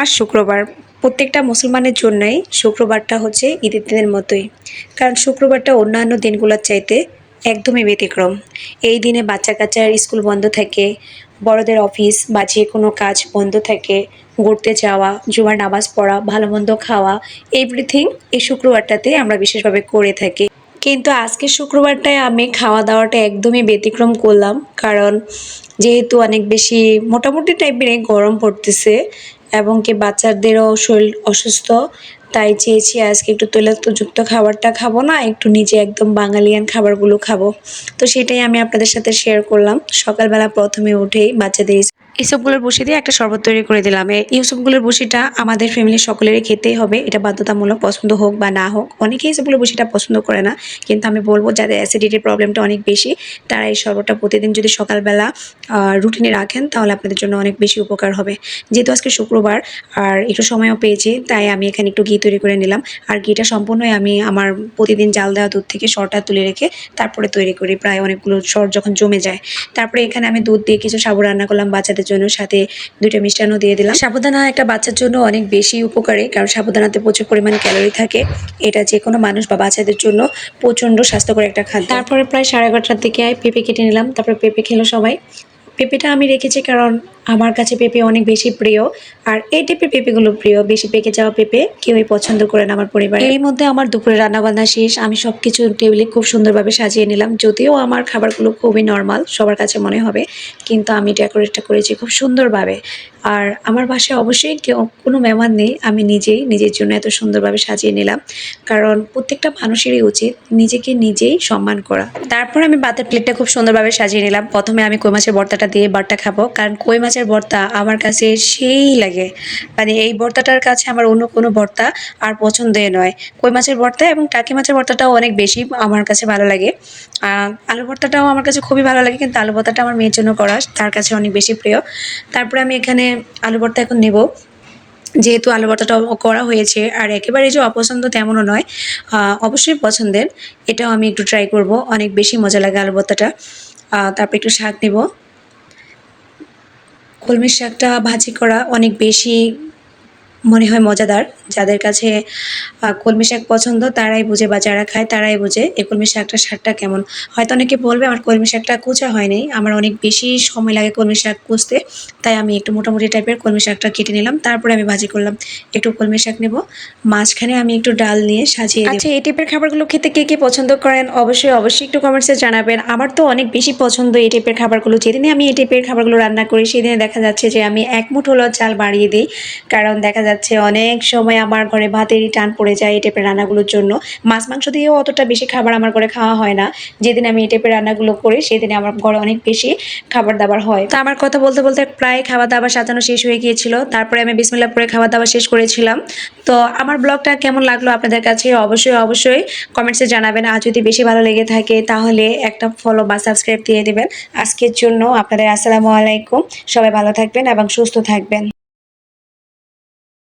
আজ শুক্রবার। প্রত্যেকটা মুসলমানের জন্যই শুক্রবারটা হচ্ছে ঈদের দিনের মতোই। কারণ শুক্রবারটা অন্যান্য দিনগুলোর চাইতে একদমই ব্যতিক্রম। এই দিনে বাচ্চা কাচ্চার স্কুল বন্ধ থাকে, বড়দের অফিস বা যে কোনো কাজ বন্ধ থাকে, ঘুরতে যাওয়া, জুমার নামাজ পড়া, ভালো মন্দ খাওয়া এভরিথিং এই শুক্রবারটাতে আমরা বিশেষভাবে করে থাকি। কিন্তু আজকে শুক্রবারটায় আমি খাওয়া দাওয়াটা একদমই ব্যতিক্রম করলাম। কারণ যেহেতু অনেক বেশি মোটামুটি টাইপের গরম পড়তেছে এবং কে বাচ্চাদেরও শরীর অসুস্থ তাই চেয়েছি আজকে একটু তৈলাক্তযুক্ত খাবারটা খাব না, একটু নিজে একদম বাঙালিয়ান খাবারগুলো খাব। তো সেটাই আমি আপনাদের সাথে শেয়ার করলাম। সকালবেলা প্রথমে উঠেই বাচ্চাদের এসবগুলোর বসি দিয়ে একটা শরবত তৈরি করে দিলাম। ইউসবগুলোর বসিটা আমাদের ফ্যামিলির সকলেরই খেতেই হবে। এটা বাধ্যতামূলক পছন্দ হোক বা না হোক অনেকেই এসবগুলোর বসিটা পছন্দ করে না। কিন্তু আমি বলব, যাদের অ্যাসিডিটির প্রবলেমটা অনেক বেশি, তারা এই শরবতটা প্রতিদিন যদি সকালবেলা রুটিনে রাখেন, তাহলে আপনাদের জন্য অনেক বেশি উপকার হবে। যেহেতু আজকে শুক্রবার, আর একটু সময়ও পেয়েছি, তাই আমি এখানে একটু ঘি তৈরি করে নিলাম। আর ঘিটা সম্পূর্ণই আমি আমার প্রতিদিন জাল দেওয়া দুধ থেকে সরটা তুলে রেখে তারপরে তৈরি করি। প্রায় অনেকগুলো সর যখন জমে যায়। তারপরে এখানে আমি দুধ দিয়ে কিছু সাবু রান্না করলাম বাচ্চাদের জন্য। সাথে দুইটা মিষ্টান্ন দিয়ে দিলাম। সাবুদানা একটা বাচ্চার জন্য অনেক বেশি উপকারী, কারণ সাবুদানাতে প্রচুর পরিমাণ ক্যালোরি থাকে। এটা যে কোনো মানুষ বা বাচ্চাদের জন্য প্রচণ্ড স্বাস্থ্যকর একটা খাদ্য। তারপরে প্রায় সাড়ে এগারোটার দিকে পেঁপে কেটে নিলাম। তারপরে পেঁপে খেলো সবাই। পেঁপেটা আমি রেখেছি কারণ আমার কাছে পেঁপে অনেক বেশি প্রিয়, আর এই টাইপের পেঁপেগুলো প্রিয়। বেশি পেকে যাওয়া পেঁপে কেউই পছন্দ করে না আমার পরিবারে এর মধ্যে আমার দুপুরে রান্নাবান্না শেষ, আমি সব কিছু টেবিলে খুব সুন্দরভাবে সাজিয়ে নিলাম, যদিও আমার খাবারগুলো খুবই নর্মাল সবার কাছে মনে হবে, কিন্তু আমি ডেকোরেটটা করেছি খুব সুন্দরভাবে। আর আমার বাসায় অবশ্যই কেউ, কোনো মেহমান নেই, আমি নিজেই নিজের জন্য এত সুন্দরভাবে সাজিয়ে নিলাম, কারণ প্রত্যেকটা মানুষেরই উচিত নিজেকে নিজেই সম্মান করা। তারপর আমি ভাতের প্লেটটা খুব সুন্দরভাবে সাজিয়ে নিলাম, প্রথমে আমি কই মাছের ভর্তাটা দিয়ে বারটা খাব, কারণ কই মাছের ভর্তা আমার কাছে সেই লাগে। মানে এই ভর্তাটার কাছে আমার অন্য কোনো ভর্তা আর পছন্দের নয়। কই মাছের ভর্তা এবং টাকি মাছের ভর্তাটাও অনেক বেশি আমার কাছে ভালো লাগে। আলু ভর্তাটাও আমার কাছে খুবই ভালো লাগে কিন্তু আলু ভর্তাটা আমার মেয়ের জন্য করা, তার কাছে অনেক বেশি প্রিয়। তারপরে আমি এখানে আলু ভর্তা এখন নেব। যেহেতু আলু ভর্তাটা করা হয়েছে আর একেবারে যে অপছন্দ তেমনও নয় অবশ্যই পছন্দের। এটাও আমি একটু ট্রাই করব, অনেক বেশি মজা লাগে আলু ভর্তাটা তারপর একটু শাক নেব। কলমির শাকটা ভাজি করা অনেক বেশি মনে হয় মজাদার। যাদের কাছে কলমি শাক পছন্দ, তারাই বুঝে বা যারা খায় তারাই বুঝে এই কলমি শাকটা স্বাদটা কেমন। হয়তো অনেকে বলবে, আমার কলমি শাকটা কুচা হয়নি। আমার অনেক বেশি সময় লাগে কলমি শাক কুচতে। তাই আমি একটু মোটামুটি টাইপের কলমি শাকটা কেটে নিলাম। তারপরে আমি ভাজি করলাম। একটু কলমি শাক নেব। মাঝখানে আমি একটু ডাল নিয়ে সাজিয়ে আচ্ছা এই টাইপের খাবারগুলো খেতে কে কে পছন্দ করেন? অবশ্যই অবশ্যই একটু কমেন্টসে জানাবেন। আমার তো অনেক বেশি পছন্দ এই টাইপের খাবারগুলো। যেদিনে আমি এই টাইপের খাবারগুলো রান্না করি সেদিনে দেখা যাচ্ছে যে আমি এক মুঠ হলো চাল বাড়িয়ে দিই। কারণ দেখা যাচ্ছে। অনেক সময় আমার ঘরে ভাতেরই টান পড়ে যায় এই টাইপের রান্নাগুলোর জন্য। মাছ, মাংস দিয়েও অতটা বেশি খাবার আমার ঘরে খাওয়া হয় না। যেদিন আমি এই টাইপের রান্নাগুলো করি, সেদিনে আমার ঘরে অনেক বেশি খাবার দাবার হয়। তো আমার কথা বলতে বলতে প্রায় খাওয়া দাবার সাজানো শেষ হয়ে গিয়েছিল। তারপরে আমি বিসমিল্লা পরে খাওয়া দাওয়া শেষ করেছিলাম। তো আমার ব্লগটা কেমন লাগল আপনাদের কাছে? অবশ্যই অবশ্যই কমেন্টসে জানাবেন। আর যদি বেশি ভালো লেগে থাকে, তাহলে একটা ফলো বা সাবস্ক্রাইব দিয়ে দেবেন। আজকের জন্য আপনাদের আসসালামু আলাইকুম। সবাই ভালো থাকবেন এবং সুস্থ থাকবেন।